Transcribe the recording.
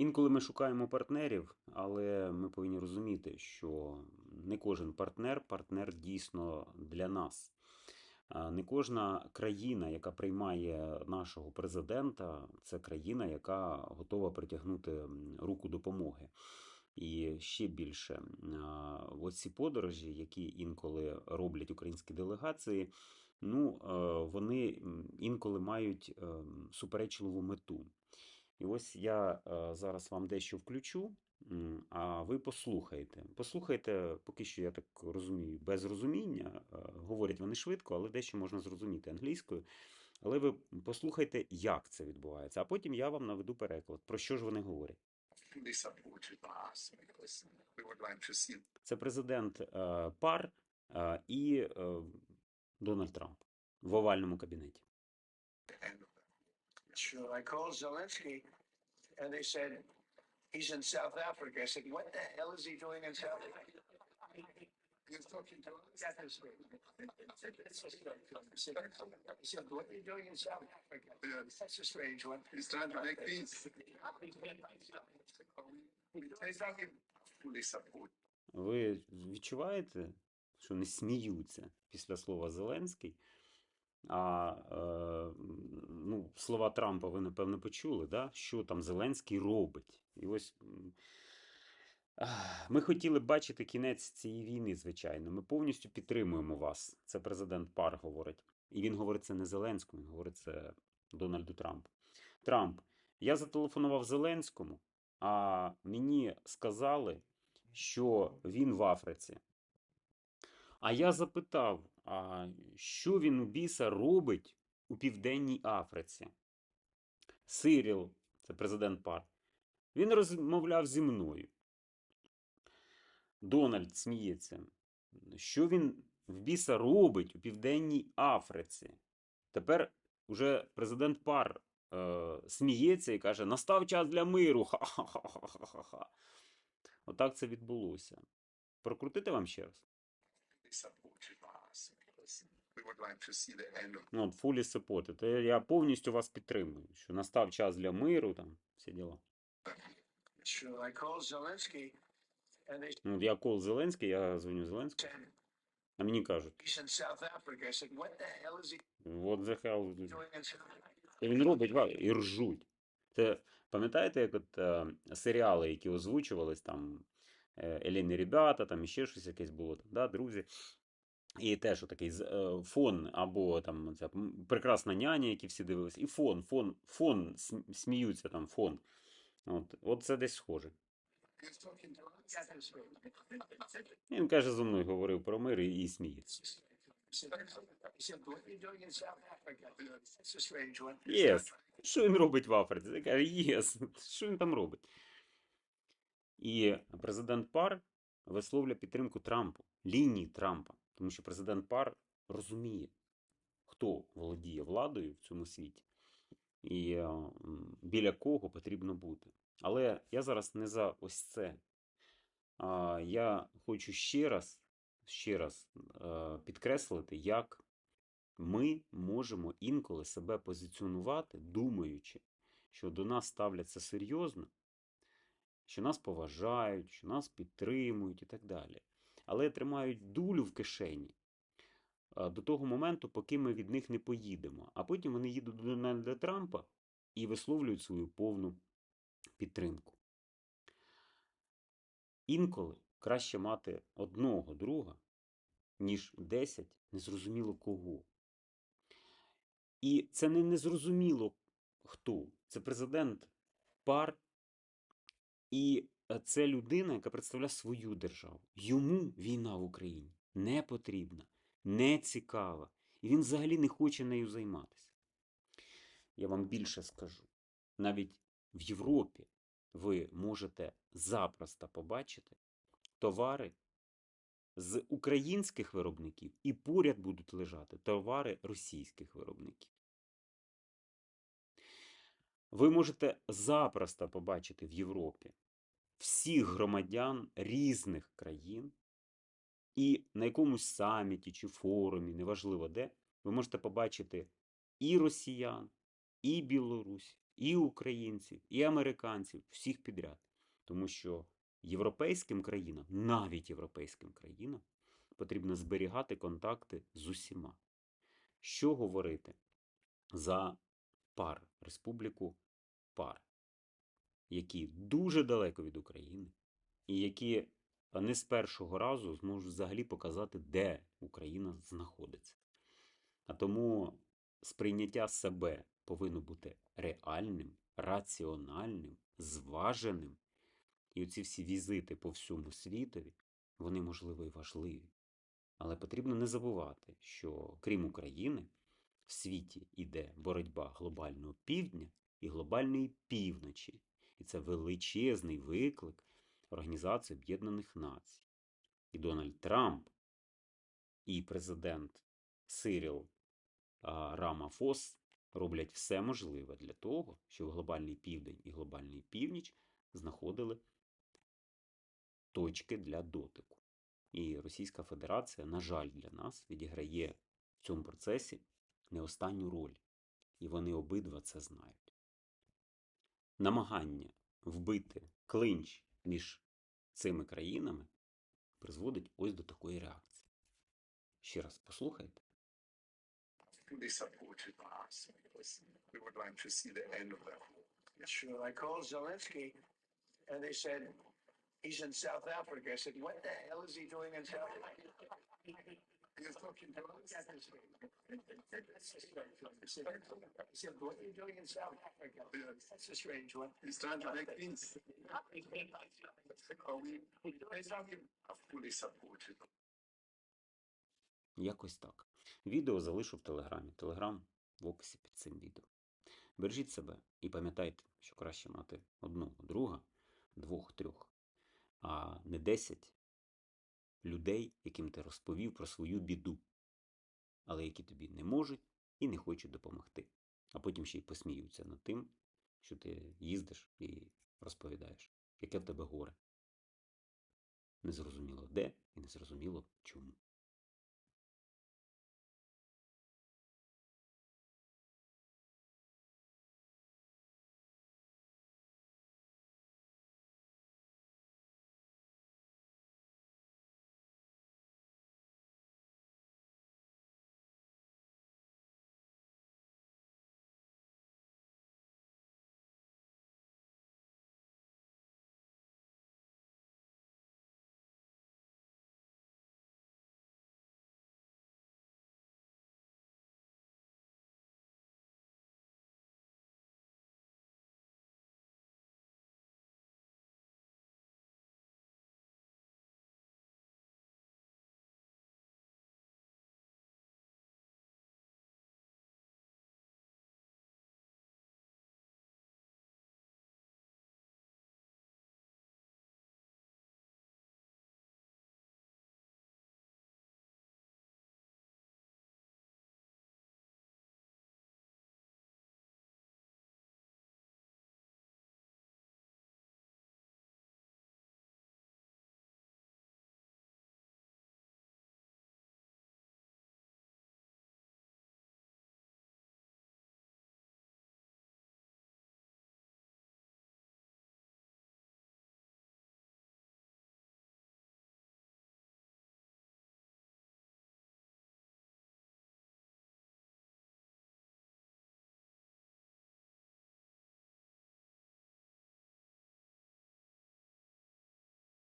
Інколи ми шукаємо партнерів, але ми повинні розуміти, що не кожен партнер партнер дійсно для нас. Не кожна країна, яка приймає нашого президента, це країна, яка готова притягнути руку допомоги. І ще більше, а, ось ці подорожі, які інколи роблять українські делегації, ну, е, вони інколи мають ем, суперечливу мету. І ось я е, зараз вам дещо включу, а ви послухайте. Послухайте, поки що я так розумію, без розуміння. е, Говорять вони швидко, але дещо можна зрозуміти англійською. Але ви послухайте, як це відбувається. А потім я вам наведу переклад, про що ж вони говорять. Це президент е, пар е, і Дональд Трамп в овальному кабінеті. the end of that. Sure. I called Zelensky and they said he's in South Africa. I said, what the hell is he doing in South Africa? He's talking to us. That is great. He said, he said, what are you doing in South Africa? Yes. That's a strange one. He's trying to make peace. We take him fully support. Ви відчуваєте, що не сміються після слова Зеленський? А е, ну, слова Трампа ви, напевно, почули, да? що там Зеленський робить. І ось ми хотіли бачити кінець цієї війни, звичайно. Ми повністю підтримуємо вас. Це президент Пар говорить. І він говорить це не Зеленському, він говорить це Дональду Трампу. Трамп, я зателефонував Зеленському, а мені сказали, що він в Африці. А я запитав, а що він у біса робить у Південній Африці? Сиріл, це президент пар, він розмовляв зі мною. Дональд сміється. Що він в біса робить у Південній Африці? Тепер уже президент пар е, сміється і каже: настав час для миру. Ха-ха-ха-ха-ха-ха. Отак це відбулося. Прокрутити вам ще раз. Ну, fully supported. Це Я повністю вас підтримую, що настав час для миру, там, всі діла. Ну, я кол Зеленський, я дзвоню Зеленському, а мені кажуть, what the hell? І він робить і ржуть. Це пам'ятаєте, як от е, серіали, які озвучувались там е, Еліни Ребята, там іще щось якесь було, там, да, друзі. І теж такий фон, або там ця прекрасна няня, які всі дивились, і фон, фон, фон, сміються там, фон. От, от це десь схоже. Він каже, зі мною говорив про мир і, і сміється. Єс. Що він робить в Африці? Він каже, єс. Що він там робить? І президент Пар висловлює підтримку Трампу, лінії Трампа. Тому що президент Пар розуміє, хто володіє владою в цьому світі і е, біля кого потрібно бути. Але я зараз не за ось це. Я хочу ще раз, ще раз е, підкреслити, як ми можемо інколи себе позиціонувати, думаючи, що до нас ставляться серйозно, що нас поважають, що нас підтримують і так далі. Але тримають дулю в кишені до того моменту, поки ми від них не поїдемо. А потім вони їдуть до Дональда Трампа і висловлюють свою повну підтримку. Інколи краще мати одного друга, ніж 10 незрозуміло кого. І це не незрозуміло хто. Це президент пар, і е, це людина, яка представляє свою державу. Йому війна в Україні не потрібна, не цікава, і він взагалі не хоче нею займатися. Я вам більше скажу. Навіть в Європі ви можете запросто побачити товари з українських виробників, і поряд будуть лежати товари російських виробників. Ви можете запросто побачити в Європі всіх громадян різних країн, і на якомусь саміті чи форумі, неважливо де, ви можете побачити і росіян, і Білорусь, і українців, і американців, всіх підряд. Тому що європейським країнам, навіть європейським країнам, потрібно зберігати контакти з усіма. Що говорити за пар, Республіку Пар, які дуже далеко від України, і які не з першого разу зможуть взагалі показати, де Україна знаходиться. А тому сприйняття себе повинно бути реальним, раціональним, зваженим. І оці всі візити по всьому світові, вони, можливо, і важливі. Але потрібно не забувати, що крім України, в світі йде боротьба глобального півдня і глобальної півночі. І це величезний виклик Організації Об'єднаних Націй. І Дональд Трамп, і президент Сиріл Рамафос роблять все можливе для того, щоб глобальний південь і глобальний північ знаходили точки для дотику. І Російська Федерація, на жаль, для нас відіграє в цьому процесі не останню роль. І вони обидва це знають. Намагання вбити клинч між цими країнами призводить ось до такої реакції. Ще раз послухайте. They supported us because we would like to see the end of that war. Sure, I called Zelensky and they said, he's in South Africa. I said, what the hell is he doing in South Africa? He's talking to us. I said, what are you doing in South Africa? That's a strange one. He's trying to make things. Якось так. Відео залишу в Телеграмі. Телеграм в описі під цим відео. Бережіть себе і пам'ятайте, що краще мати одного друга, двох, трьох, а не десять людей, яким ти розповів про свою біду, але які тобі не можуть і не хочуть допомогти. А потім ще й посміються над тим, що ти їздиш і розповідаєш, яке в тебе горе. Незрозуміло де і незрозуміло чому.